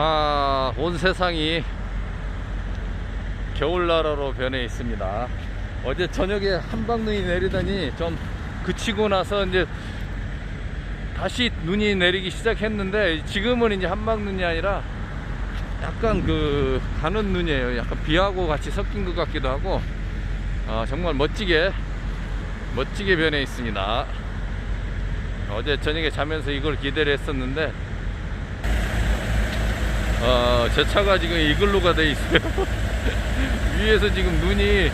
아, 온 세상이 겨울나라로 변해 있습니다. 어제 저녁에 한방 눈이 내리더니 좀 그치고 나서 이제 다시 눈이 내리기 시작했는데 지금은 이제 한방 눈이 아니라 약간 그 가는 눈이에요. 약간 비하고 같이 섞인 것 같기도 하고 아, 정말 멋지게 멋지게 변해 있습니다. 어제 저녁에 자면서 이걸 기대를 했었는데 어, 제 차가 지금 이글루가 돼 있어요. 위에서 지금 눈이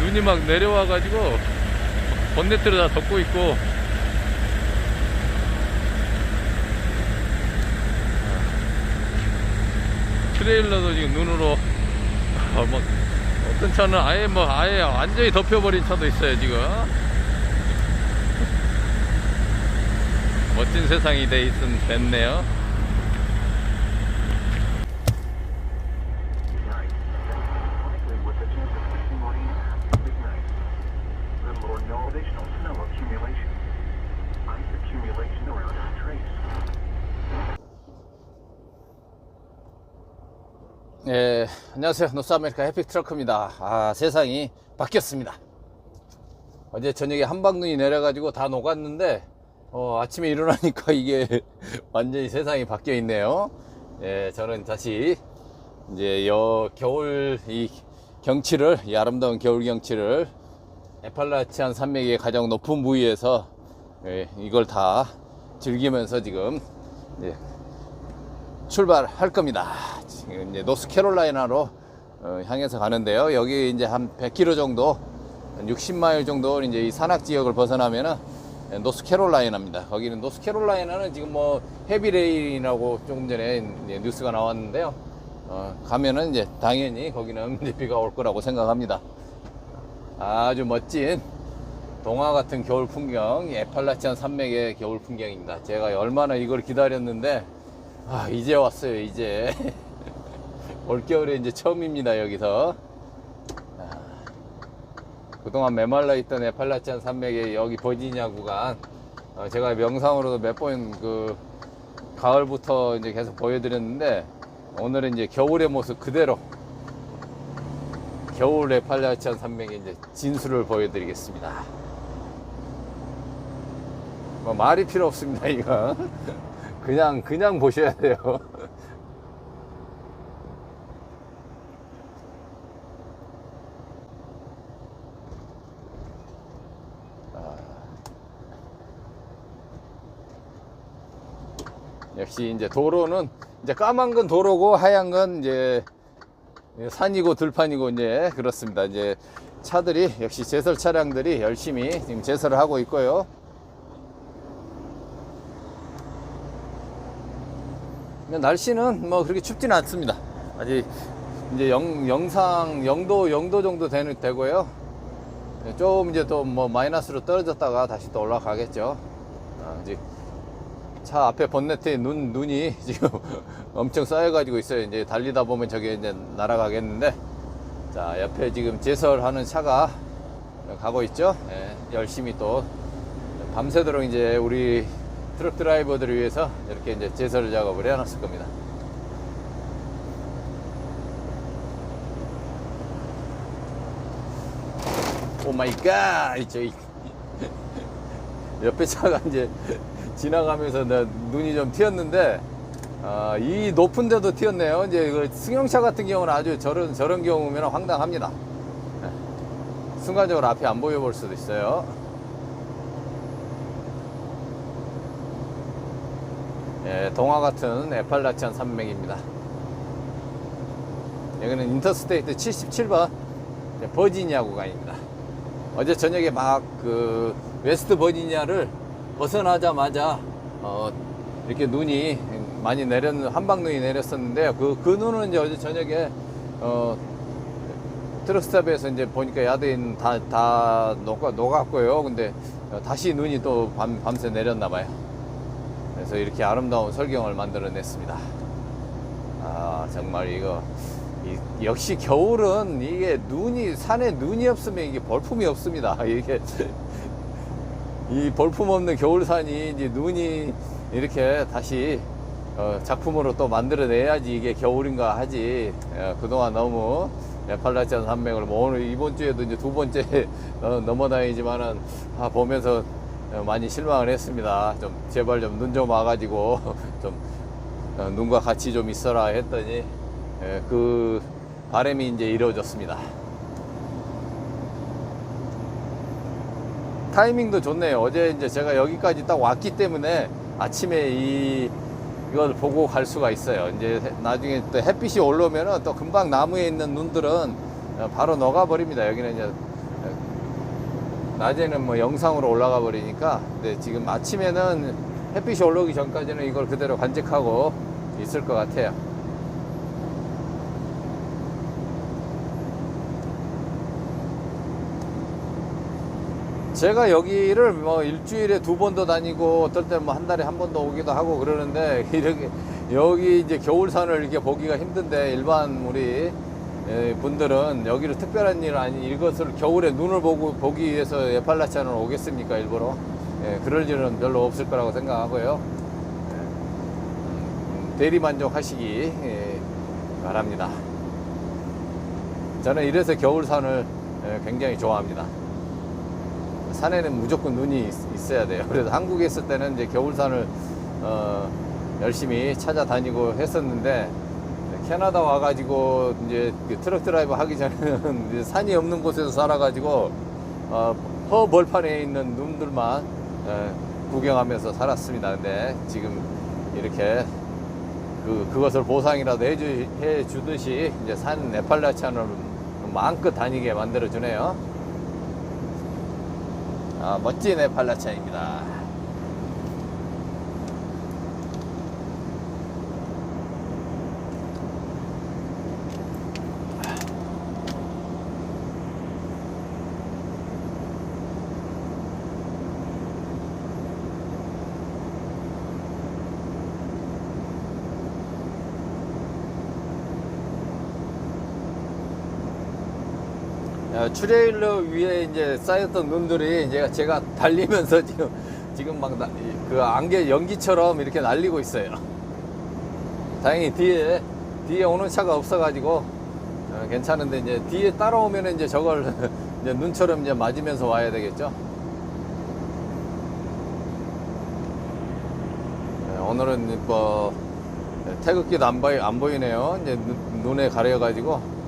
눈이 막 내려와 가지고 본네트를 다 덮고 있고 트레일러도 지금 눈으로 아, 막 어떤 차는 아예 뭐 아예 완전히 덮여버린 차도 있어요 지금 멋진 세상이 돼 있은 됐네요. 예, 안녕하세요. 노스아메리카 해픽 트럭입니다. 아, 세상이 바뀌었습니다. 어제 저녁에 한방눈이 내려가지고 다 녹았는데, 어, 아침에 일어나니까 이게 완전히 세상이 바뀌어 있네요. 예, 저는 다시 이제 여 겨울 이 경치를, 이 아름다운 겨울 경치를 에팔라치안 산맥의 가장 높은 부위에서 예, 이걸 다 즐기면서 지금 예, 출발할 겁니다. 지금 이제 노스캐롤라이나로 어, 향해서 가는데요. 여기 이제 한 100km 정도, 한 60마일 정도 이제 이 산악 지역을 벗어나면은 노스캐롤라이나입니다. 거기는 노스캐롤라이나는 지금 뭐 헤비레인이라고 조금 전에 뉴스가 나왔는데요. 어, 가면은 이제 당연히 거기는 이제 비가 올 거라고 생각합니다. 아주 멋진 동화 같은 겨울 풍경, 이 에팔라치안 산맥의 겨울 풍경입니다. 제가 얼마나 이걸 기다렸는데, 아, 이제 왔어요, 이제. 올겨울에 이제 처음입니다, 여기서. 아, 그동안 메말라 있던 에팔라치안 산맥의 여기 버지니아 구간, 어, 제가 명상으로도 몇 번 그, 가을부터 이제 계속 보여드렸는데, 오늘은 이제 겨울의 모습 그대로, 겨울 에팔라치안 산맥의 이제 진수를 보여드리겠습니다. 뭐 말이 필요 없습니다, 이거. 그냥, 그냥 보셔야 돼요. 아. 역시 이제 도로는 이제 까만 건 도로고 하얀 건 이제 산이고 들판이고 이제 그렇습니다. 이제 차들이 역시 제설 차량들이 열심히 지금 제설을 하고 있고요. 근데 날씨는 뭐 그렇게 춥지는 않습니다. 아직 이제 영, 영상 영도 영도 정도 되는 되고요. 좀 이제 또 뭐 마이너스로 떨어졌다가 다시 또 올라가겠죠. 아, 이제 차 앞에 본네트에 눈 눈이 지금 엄청 쌓여가지고 있어요. 이제 달리다 보면 저게 이제 날아가겠는데, 자 옆에 지금 제설하는 차가 가고 있죠. 예, 열심히 또 밤새도록 이제 우리 트럭 드라이버들을 위해서 이렇게 이제 제설 작업을 해놨을 겁니다. 오 마이 갓! 저기 옆에 차가 이제 지나가면서 나 눈이 좀 튀었는데 아, 이 높은 데도 튀었네요. 이제 그 승용차 같은 경우는 아주 저런 저런 경우면 황당합니다. 네. 순간적으로 앞이 안 보여 볼 수도 있어요. 예, 동화 같은 에팔라치안 산맥입니다. 여기는 인터스테이트 77번 버지니아 구간입니다. 어제 저녁에 막 그 웨스트 버지니아를 벗어나자마자 어, 이렇게 눈이 많이 내렸 한방 눈이 내렸었는데요. 그, 그 눈은 이제 어제 저녁에 어, 트럭스탑에서 이제 보니까 야드인 다, 다 녹아, 녹았고요. 근데 어, 다시 눈이 또 밤, 밤새 내렸나 봐요. 그래서 이렇게 아름다운 설경을 만들어냈습니다. 아, 정말 이거, 이- 역시 겨울은 이게 눈이, 산에 눈이 없으면 이게 볼품이 없습니다. 이게, 이 볼품 없는 겨울산이 이제 눈이 이렇게 다시 어, 작품으로 또 만들어내야지 이게 겨울인가 하지. 예, 그동안 너무 에팔라치안 산맥을 뭐 오늘 이번 주에도 이제 두 번째 어, 넘어다니지만은 아, 보면서 어, 많이 실망을 했습니다. 좀 제발 좀 눈 좀 와가지고 좀 어, 눈과 같이 좀 있어라 했더니 예, 그 바람이 이제 이루어졌습니다. 타이밍도 좋네요. 어제 이제 제가 여기까지 딱 왔기 때문에 아침에 이 이걸 보고 갈 수가 있어요. 이제 해- 나중에 또 햇빛이 올라오면은 또 금방 나무에 있는 눈들은 어, 바로 녹아 버립니다. 여기는 이제 어, 낮에는 뭐 영상으로 올라가 버리니까 근데 지금 아침에는 햇빛이 올라오기 전까지는 이걸 그대로 관측하고 있을 것 같아요. 제가 여기를 뭐 일주일에 두 번도 다니고 어떨 때는 뭐 한 달에 한 번도 오기도 하고 그러는데 이렇게 여기 이제 겨울산을 이렇게 보기가 힘든데 일반 우리 예, 분들은 여기를 특별한 일 아니 이것을 겨울에 눈을 보고 보기 위해서 에팔라치안을 오겠습니까 일부러? 예, 그럴 일은 별로 없을 거라고 생각하고요. 예, 음, 대리 만족하시기 예, 바랍니다. 저는 이래서 겨울산을 예, 굉장히 좋아합니다. 산에는 무조건 눈이 있, 어야 돼요. 그래서 한국에 있을 때는 이제 겨울산을 어, 열심히 찾아다니고 했었는데 캐나다 와가지고 이제 그 트럭 드라이버 하기 전에는 산이 없는 곳에서 살아가지고 어, 허 벌판에 있는 놈들만 에, 구경하면서 살았습니다. 근데 지금 이렇게 그, 그것을 보상이라도 해주, 해주듯이 이제 산 네팔라치안을 마음껏 다니게 만들어주네요. 아, 멋진 에팔라치안입니다. 야, 트레일러 위에 이제 쌓였던 눈들이 이제 제가 달리면서 지금 지금 막 그 안개 연기처럼 이렇게 날리고 있어요. 다행히 뒤에 뒤에 오는 차가 없어가지고 어, 괜찮은데 이제 뒤에 따라오면 이제 저걸 이제 눈처럼 이제 맞으면서 와야 되겠죠. 네, 오늘은 뭐 태극기도 안, 보이, 안 보이네요. 이제 눈, 눈에 가려가지고.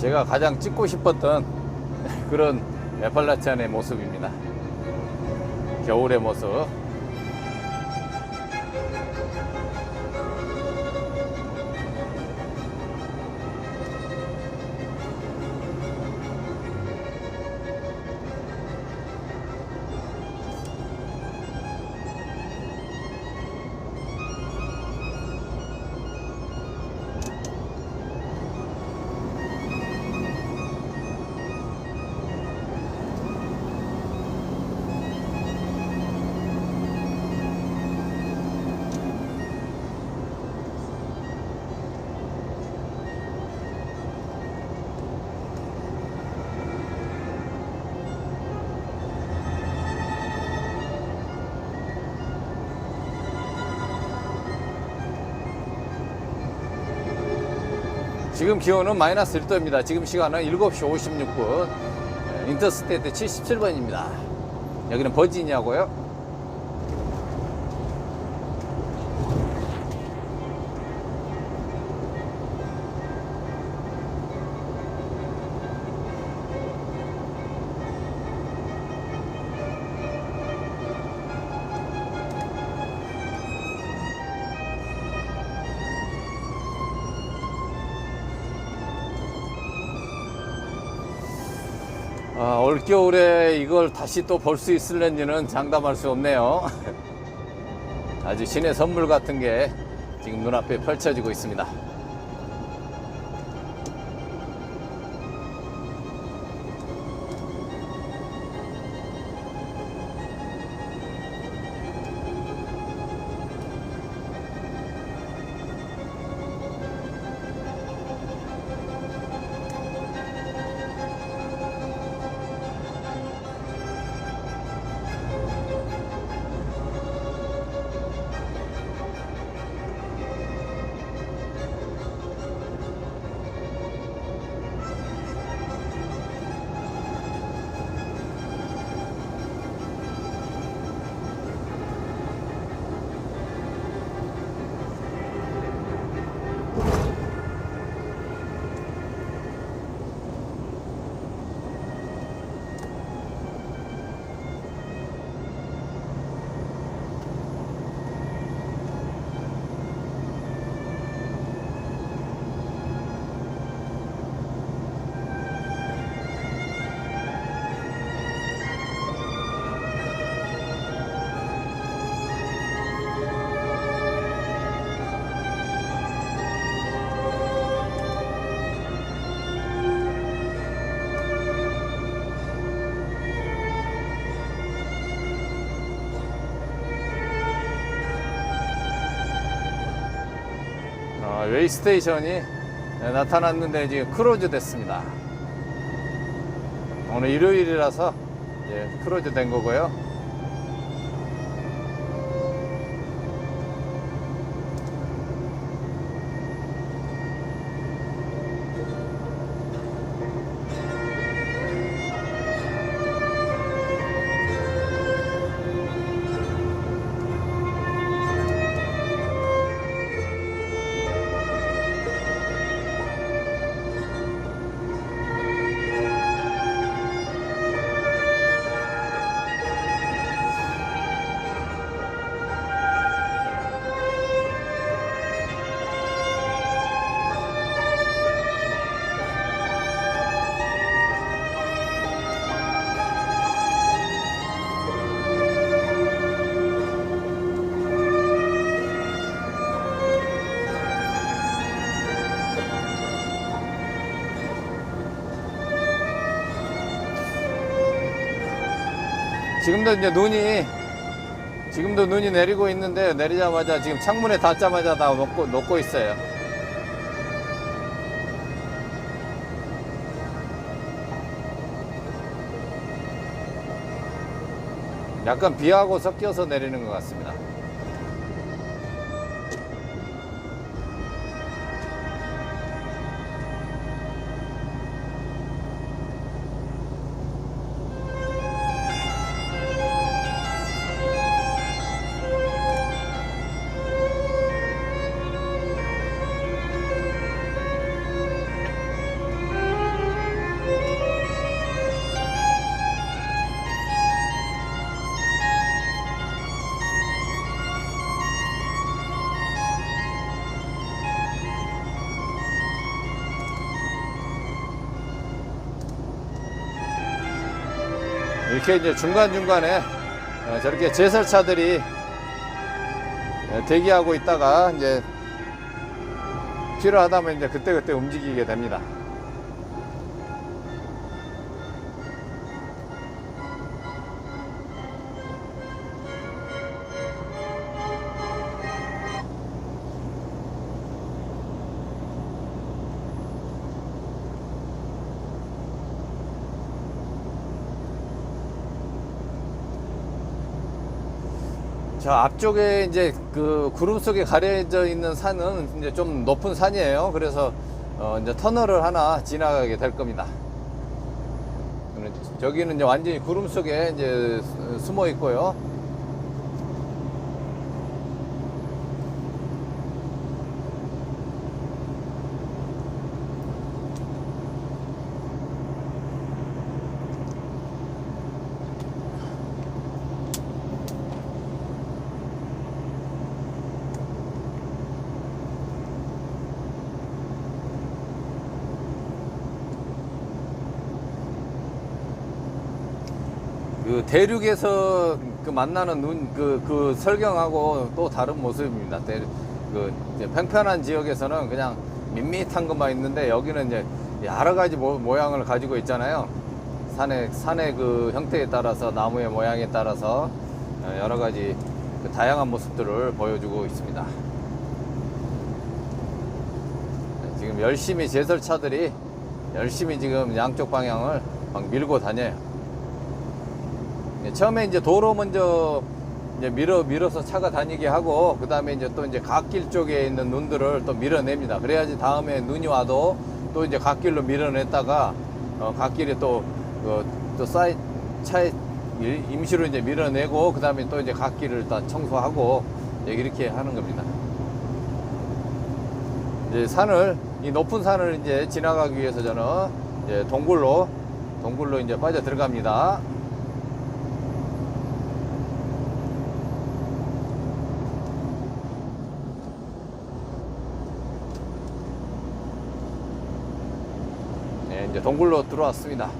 제가 가장 찍고 싶었던 그런 에팔라치안의 모습입니다. 겨울의 모습. 지금 기온은 마이너스 1도입니다. 지금 시간은 7시 56분. 인터스테이트 77번입니다. 여기는 버지니아고요. 올겨울에 이걸 다시 또 볼 수 있을는지는 장담할 수 없네요. 아주 신의 선물 같은 게 지금 눈앞에 펼쳐지고 있습니다. 웨이스테이션이 나타났는데 지금 크로즈 됐습니다. 오늘 일요일이라서 크로즈 된 거고요. 지금도 이제 눈이 지금도 눈이 내리고 있는데 내리자마자 지금 창문에 닿자마자 다 녹고, 녹고 있어요. 약간 비하고 섞여서 내리는 것 같습니다. 이렇게 이제 중간중간에 어, 저렇게 제설차들이 어, 대기하고 있다가 이제 필요하다면 이제 그때그때 움직이게 됩니다. 저 앞쪽에 이제 그 구름 속에 가려져 있는 산은 이제 좀 높은 산이에요. 그래서 어 이제 터널을 하나 지나가게 될 겁니다. 저기는 이제 완전히 구름 속에 이제 숨어 있고요. 그 대륙에서 그 만나는 눈, 그, 그 설경하고 또 다른 모습입니다. 대, 그 평편한 지역에서는 그냥 밋밋한 것만 있는데 여기는 이제 여러 가지 모, 모양을 가지고 있잖아요. 산의, 산의 그 형태에 따라서 나무의 모양에 따라서 어, 여러 가지 그 다양한 모습들을 보여주고 있습니다. 네, 지금 열심히 제설차들이 열심히 지금 양쪽 방향을 막 밀고 다녀요. 예, 처음에 이제 도로 먼저 이제 밀어 밀어서 차가 다니게 하고 그 다음에 이제 또 이제 갓길 쪽에 있는 눈들을 또 밀어냅니다. 그래야지 다음에 눈이 와도 또 이제 갓길로 밀어냈다가 어, 갓길에 또, 그, 또 사이 차에 일- 임시로 이제 밀어내고 그 다음에 또 이제 갓길을 다 청소하고 이렇게 하는 겁니다. 이제 산을 이 높은 산을 이제 지나가기 위해서 저는 이제 동굴로 동굴로 이제 빠져 들어갑니다. 이제 동굴로 들어왔습니다.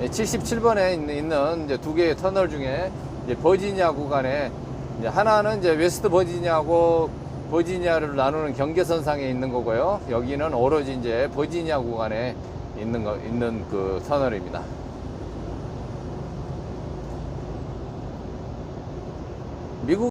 77번에 있는, 있는 이제 두 개의 터널 중에 이제 버지니아 구간에 이제 하나는 이제 웨스트 버지니아하고 버지니아를 나누는 경계선상에 있는 거고요. 여기는 오로지 이제 버지니아 구간에 있는 거, 있는 그 터널입니다. 미국